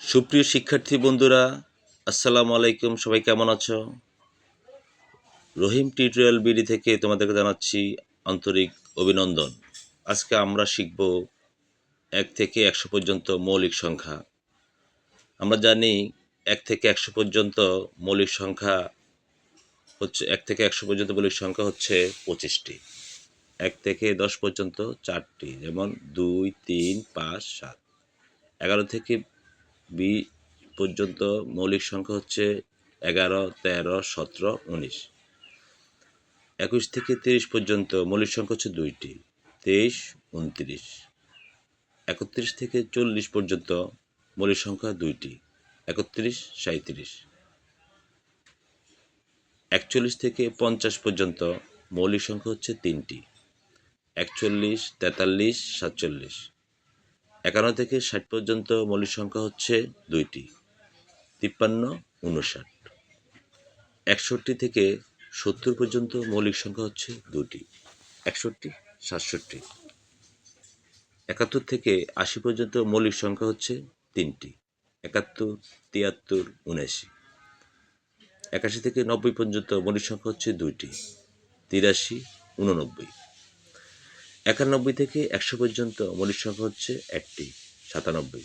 সুপ্রিয় শিক্ষার্থী বন্ধুরা, আসসালামু আলাইকুম। সবাই কেমন আছো? রহিম টিউটোরিয়াল বিডি থেকে তোমাদেরকে জানাচ্ছি আন্তরিক অভিনন্দন। আজকে আমরা শিখব এক থেকে একশো পর্যন্ত মৌলিক সংখ্যা। আমরা জানি এক থেকে একশো পর্যন্ত মৌলিক সংখ্যা হচ্ছে, এক থেকে একশো পর্যন্ত মৌলিক সংখ্যা হচ্ছে পঁচিশটি। এক থেকে দশ পর্যন্ত চারটি, যেমন দুই, তিন, পাঁচ, সাত। এগারো থেকে বি পর্যন্ত মৌলিক সংখ্যা হচ্ছে এগারো, তেরো, সতেরো, উনিশ। একুশ থেকে তিরিশ পর্যন্ত মৌলিক সংখ্যা হচ্ছে দুইটি, তেইশ, উনত্রিশ। একত্রিশ থেকে চল্লিশ পর্যন্ত মৌলিক সংখ্যা দুইটি, একত্রিশ সাঁত্রিশ একচল্লিশ থেকে পঞ্চাশ পর্যন্ত মৌলিক সংখ্যা হচ্ছে তিনটি, একচল্লিশ, তেতাল্লিশ, সাতচল্লিশ। একান্ন থেকে ষাট পর্যন্ত মৌলিক সংখ্যা হচ্ছে দুইটি। তিপ্পান্ন, উনষাট। একষট্টি থেকে সত্তর পর্যন্ত মৌলিক সংখ্যা হচ্ছে দুটি একষট্টি, সাতষট্টি। একাত্তর থেকে আশি পর্যন্ত মৌলিক সংখ্যা হচ্ছে তিনটি। একাত্তর, তিয়াত্তর, উনআশি। একাশি থেকে নব্বই পর্যন্ত মৌলিক সংখ্যা হচ্ছে দুইটি। তিরাশি, উননব্বই। একানব্বই থেকে একশো পর্যন্ত মৌলিক সংখ্যা হচ্ছে একটি সাতানব্বই।